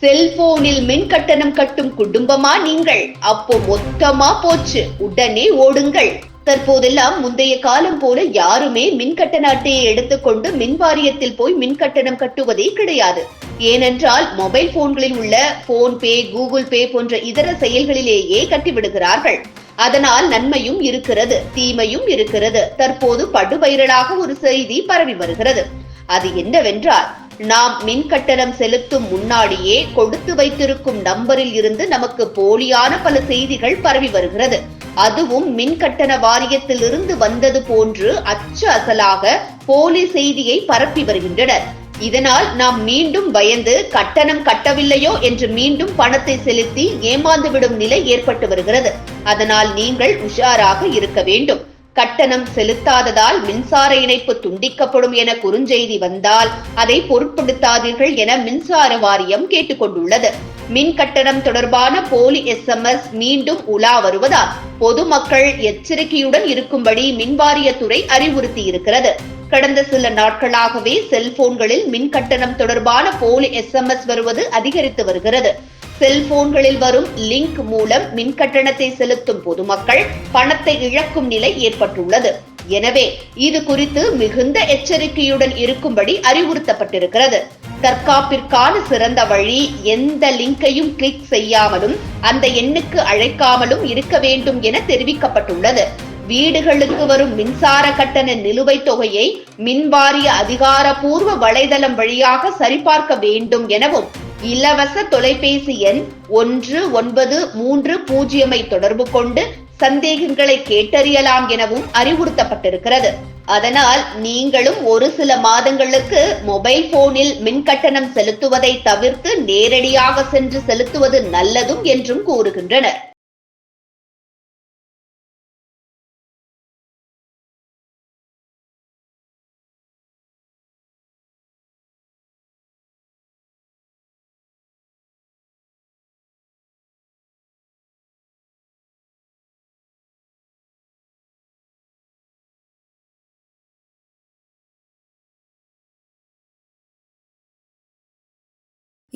செல்போனில் மின் கட்டணம் கட்டும் குடும்பமா நீங்கள்? அப்போ மொத்தமா போச்சு. உடனே ஓடுங்கள். தற்போதெல்லாம் முந்தைய காலம் போல யாருமே மின் கட்டண அட்டையை எடுத்துக்கொண்டு மின் வாரியத்தில் போய் மின் கட்டணம் கட்டுவதே கிடையாது. ஏனென்றால் மொபைல் போன்களில் உள்ள போன் பே கூகுள் பே போன்ற இதர செயல்களிலேயே கட்டிவிடுகிறார்கள். அதனால் நன்மையும் இருக்கிறது தீமையும் இருக்கிறது. தற்போது படுவைரலாக ஒரு செய்தி பரவி வருகிறது. அது என்னவென்றால் நாம் மின் கட்டணம் செலுத்தும் முன்னாடியே கொடுத்து வைத்திருக்கும் நம்பரில் இருந்து நமக்கு போலியான பல செய்திகள் பரவி வருகிறது. அதுவும் மின் கட்டண வாரியத்திலிருந்து வந்தது போன்று அச்சு அசலாக போலி செய்தியை பரப்பி வருகின்றனர். இதனால் நாம் மீண்டும் பயந்து கட்டணம் கட்டவில்லையோ என்று மீண்டும் பணத்தை செலுத்தி ஏமாந்துவிடும் நிலை ஏற்பட்டு வருகிறது. அதனால் நீங்கள் உஷாராக இருக்க வேண்டும். கட்டணம் செலுத்தாததால் மின்சார இணைப்பு துண்டிக்கப்படும் என குறுஞ்செய்தி வந்தால் அதை பொருட்படுத்தாதீர்கள் என மின்சார வாரியம் கேட்டுக்கொண்டுள்ளது. மின் கட்டணம் தொடர்பான போலி எஸ்எம்எஸ் மீண்டும் உலா வருவதால் பொதுமக்கள் எச்சரிக்கையுடன் இருக்கும்படி மின்வாரியத்துறை அறிவுறுத்தி இருக்கிறது கடந்த சில நாட்களாகவே செல்போன்களில் மின் கட்டணம் தொடர்பான போலி எஸ்எம்எஸ் வருவது அதிகரித்து வருகிறது. செல்போன்களில் வரும் லிங்க் மூலம் மின் கட்டணத்தை செலுத்தும் பொதுமக்கள் பணத்தை இழக்கும் நிலை ஏற்பட்டுள்ளது. எனவே இது குறித்து மிகுந்த எச்சரிக்கையுடன் இருக்கும்படி அறிவுறுத்தப்பட்டிருக்கிறது. தற்காப்பிற்கான சிறந்த வழி எந்த லிங்கையும் கிளிக் செய்யாமலும் அந்த எண்ணுக்கு அழைக்காமலும் இருக்க வேண்டும் என தெரிவிக்கப்பட்டுள்ளது. வீடுகளுக்கு வரும் மின்சார கட்டண நிலுவைத் தொகையை மின்வாரிய அதிகாரப்பூர்வ வலைதளம் வழியாக சரிபார்க்க வேண்டும் எனவும் இலவச தொலைபேசி எண் ஒன்று ஒன்பது மூன்று பூஜ்ஜியமை தொடர்பு கொண்டு சந்தேகங்களை கேட்டறியலாம் எனவும் அறிவுறுத்தப்பட்டிருக்கிறது. அதனால் நீங்களும் ஒரு சில மாதங்களுக்கு மொபைல் போனில் மின் கட்டணம் செலுத்துவதை தவிர்த்து நேரடியாக சென்று செலுத்துவது நல்லதும் என்றும் கூறுகின்றனர்.